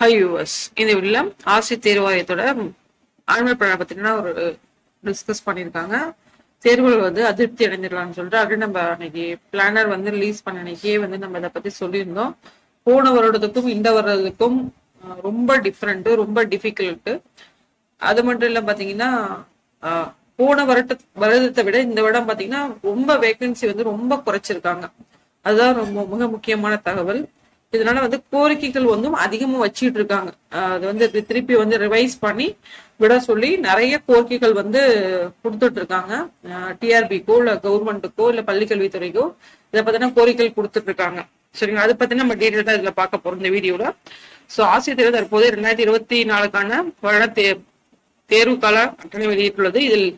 High viewers இந்த வீடியோல ஆசிய தேர்வாயத்தோட ஆனுவல் பிளான் பத்தினா ஒரு டிஸ்கஸ் பண்ணியிருக்காங்க. தேர்வுகள் வந்து அதிருப்தி அடைஞ்சிடலாம்னு சொல்லிட்டு அப்படி நம்ம அன்னைக்கு பிளானர் வந்து ரிலீஸ் பண்ண அன்னைக்கே வந்து நம்ம இதை பத்தி சொல்லியிருந்தோம். போன வருடத்துக்கும் இந்த வருடத்துக்கும் ரொம்ப டிஃப்ரெண்ட் ரொம்ப டிஃபிகல்ட்டு அது மட்டும் இல்ல பாத்தீங்கன்னா போன வருட வருடத்தை விட இந்த வருடம் பாத்தீங்கன்னா ரொம்ப வேகன்சி வந்து ரொம்ப குறைச்சிருக்காங்க. அதுதான் ரொம்ப மிக முக்கியமான தகவல். இதனால வந்து கோரிக்கைகள் வந்து அதிகமா வச்சுட்டு இருக்காங்க. அது வந்து திருப்பி வந்து ரிவைஸ் பண்ணி விட சொல்லி நிறைய கோரிக்கைகள் வந்து கொடுத்துட்டு இருக்காங்க. டிஆர்பிக்கோ இல்ல கவர்மெண்ட்டுக்கோ இல்ல பள்ளிக்கல்வித்துறைக்கோ இதை பத்தின கோரிக்கைகள் கொடுத்துட்டு இருக்காங்க. சரிங்களா? அதை பத்தி நம்ம டீட்டெயில் தான் இதுல பார்க்க போறோம் இந்த வீடியோல. சோ ஆசிரியர் தேர்வு தற்போது இரண்டாயிரத்தி இருபத்தி நாலுக்கான வருட தே- தேர்வு கால வெளியிட்டுள்ளது. இதில்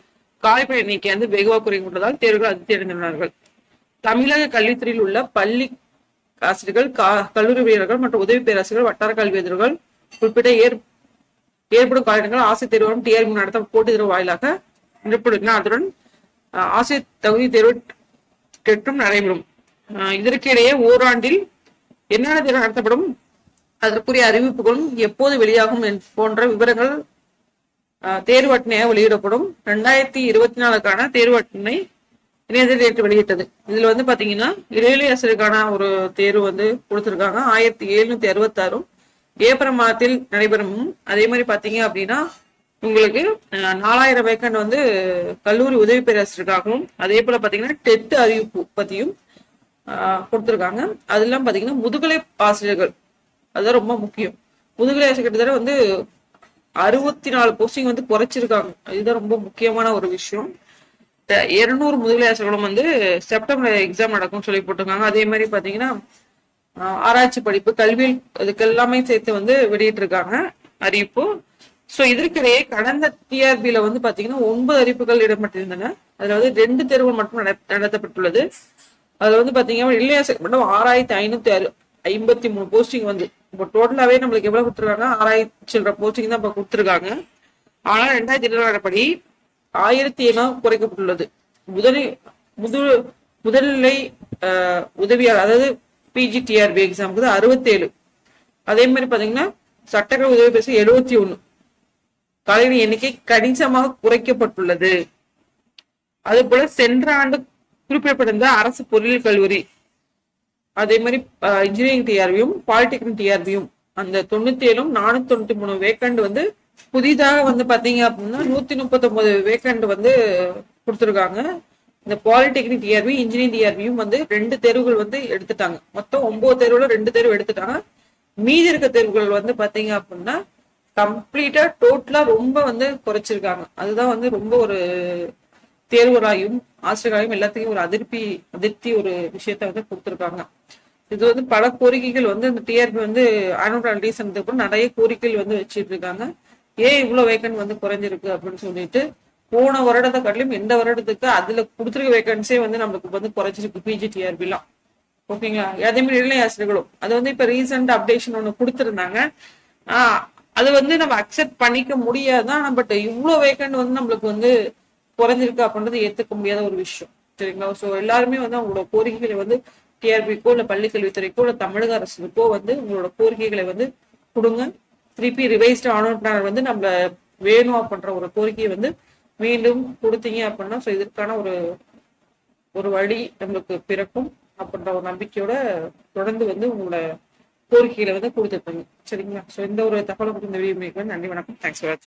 காய்ப்பு எண்ணிக்கை வந்து வெகுவாக குறைந்துள்ளதால் தேர்வுகள் அதிர்ச்சி அடைந்துள்ளார்கள் தமிழக கல்வித்துறையில் உள்ள பள்ளி ஆசிரியர்கள் கல்லூரி வீரர்கள் மற்றும் உதவி பேராசிரியர்கள் வட்டார கல்வி அதிபர்கள் குறிப்பிட்ட ஏற் ஏற்படும் காரணங்கள் ஆசிரியர் தேர்வு டிஆர்பி நடத்த போட்டித் தேர்வு வாயிலாக நிரப்பப்படுகின்றன அதுடன் ஆசிரியர் தகுதி தேர்வு டெட்டும் நடைபெறும். அஹ், இதற்கிடையே ஓராண்டில் என்னென்ன தேர்வு நடத்தப்படும்? அதற்குரிய அறிவிப்புகளும் எப்போது வெளியாகும் என்- போன்ற விவரங்கள் அஹ், தேர்வு அட்டணையாக வெளியிடப்படும். ரெண்டாயிரத்தி இருபத்தி நாலுக்கான தேர்வு அட்டணை இணையதளத்தில் வெளியிட்டது. இதுல வந்து பாத்தீங்கன்னா இடைவெளி ஆசிரியருக்கான ஒரு தேர்வு வந்து கொடுத்திருக்காங்க. ஆயிரத்தி எழுநூத்தி அறுபத்தாறும் ஏப்ரல் மாதத்தில் நடைபெறும். அதே மாதிரி பாத்தீங்க அப்படின்னா உங்களுக்கு நாலாயிரம் வேக்கண்ட் வந்து கல்லூரி உதவி பேராசிரியருக்காகவும் அதே போல பாத்தீங்கன்னா டெட் அறிவிப்பு பத்தியும் ஆஹ் அது அதெல்லாம் பாத்தீங்கன்னா முதுகலை ஆசிரியர்கள் அதுதான் ரொம்ப முக்கியம். முதுகலை ஆசிரியர் கிட்டத்தட்ட வந்து அறுபத்தி நாலு போஸ்டிங் வந்து குறைச்சிருக்காங்க. இதுதான் ரொம்ப முக்கியமான ஒரு விஷயம். இருநூறு முதுகலை ஆசிரியர்களும் வந்து செப்டம்பர் எக்ஸாம் நடக்கும்னு சொல்லி போட்டிருக்காங்க. அதே மாதிரி பாத்தீங்கன்னா ஆராய்ச்சி படிப்பு கல்வியில் இதுக்கு எல்லாமே சேர்த்து வந்து வெளியிட்டு இருக்காங்க அறிவிப்பு. சோ இதற்கிடையே கடந்த டிஆர்பியில வந்து பாத்தீங்கன்னா ஒன்பது அறிவிப்புகள் இடம்பெற்றிருந்தன. அதுல வந்து ரெண்டு தேர்வுகள் மட்டும் நட- நடத்தப்பட்டுள்ளது. அதுல வந்து பாத்தீங்கன்னா இளையாசர் மட்டும் ஆறாயிரத்தி ஐநூத்தி அறு ஐம்பத்தி மூணு போஸ்டிங் வந்து. இப்போ டோட்டலாவே நம்மளுக்கு எவ்வளவு கொடுத்துருக்காங்க? ஆறாயிரத்தி சில்லற போஸ்டிங் தான் இப்ப கொடுத்துருக்காங்க. ஆனா ரெண்டாயிரத்தி இருபது படி ஆயிரத்தி ஐநூறு குறைக்கப்பட்டுள்ளது. முதல் முது முதல்நிலை ஆஹ், உதவியாளர் அதாவது பிஜிடிஆர்பி எக்ஸாமுக்கு அறுபத்தேழு. அதே மாதிரி பாத்தீங்கன்னா சட்டங்கள் உதவி பேச எழுபத்தி ஒன்னு கலைஞர் எண்ணிக்கை கணிசமாக குறைக்கப்பட்டுள்ளது. அதே போல சென்ற ஆண்டு குறிப்பிடப்பட்டிருந்த அரசு பொருளியல் கல்லூரி அதே மாதிரி இன்ஜினியரிங் டிஆர்பியும் பாலிடெக்னிக் டிஆர்பியும் அந்த தொண்ணூத்தி ஏழும் நானூத்தி தொண்ணூத்தி மூணு வேக்கண்ட் வந்து புதிதாக வந்து பாத்தீங்க அப்படின்னா நூத்தி முப்பத்தி வேக்கண்ட் வந்து கொடுத்துருக்காங்க. இந்த பாலிடெக்னிக் டிஆர்பி இன்ஜினியரிங் டிஆர்பியும் வந்து ரெண்டு தேர்வுகள் வந்து எடுத்துட்டாங்க. மொத்தம் ஒன்பது தேர்வுல ரெண்டு தேர்வு எடுத்துட்டாங்க. மீதி இருக்க தேர்வுகள் வந்து பாத்தீங்க அப்படின்னா கம்ப்ளீட்டா டோட்டலா ரொம்ப வந்து குறைச்சிருக்காங்க. அதுதான் வந்து ரொம்ப ஒரு தேர்வராயும் ஆசிரியராயும் எல்லாத்துக்கும் ஒரு அதிருப்தி அதிருப்தி ஒரு விஷயத்த வந்து கொடுத்துருக்காங்க. இது வந்து பல கோரிக்கைகள் வந்து இந்த டிஆர்பி வந்து ஆனுவல் ரிலீஸ் அப்புறம் நிறைய கோரிக்கைகள் வந்து வச்சிட்டு இருக்காங்க ஏன் இவ்வளவு வேக்கன்ட் வந்து குறைஞ்சிருக்கு அப்படின்னு சொல்லிட்டு போன வருடத்தை காட்டிலும் இந்த வருடத்துக்கு அதுல கொடுத்துருக்க வேகன்ஸே வந்து நம்மளுக்கு வந்து குறைஞ்சிருக்கு பிஜி எல்லாம் ஓகேங்களா அதே மாதிரி இளநிலை ஆசிரியர்களும். அது வந்து இப்ப ரீசெண்ட் அப்டேஷன் ஒண்ணு கொடுத்துருந்தாங்க. ஆஹ் அது வந்து நம்ம அக்செப்ட் பண்ணிக்க முடியாதான் பட் இவ்வளவு வேக்கண்ட் வந்து நம்மளுக்கு வந்து குறைஞ்சிருக்கு அப்படின்றது ஏத்துக்க முடியாத ஒரு விஷயம். சரிங்களா? சோ எல்லாருமே வந்து அவங்களோட கோரிக்கைகளை வந்து டிஆர்பிக்கோ இல்ல பள்ளிக்கல்வித்துறைக்கோ இல்ல தமிழக அரசுக்கோ வந்து உங்களோட கோரிக்கைகளை வந்து கொடுங்க. திருப்பி ரிவைஸ்டு ஆனோட் பிளானர் வந்து நம்ம வேணும் அப்படின்ற ஒரு கோரிக்கையை வந்து மீண்டும் கொடுத்தீங்க அப்படின்னா ஸோ இதற்கான ஒரு ஒரு வழி நம்மளுக்கு பிறக்கும் அப்படின்ற ஒரு நம்பிக்கையோட தொடர்ந்து வந்து உங்களோட கோரிக்கைகளை வந்து கொடுத்துருப்பாங்க சரிங்களா? ஸோ இந்த ஒரு தகவலை பற்றி இந்த வீடியோ நன்றி வணக்கம். Thanks for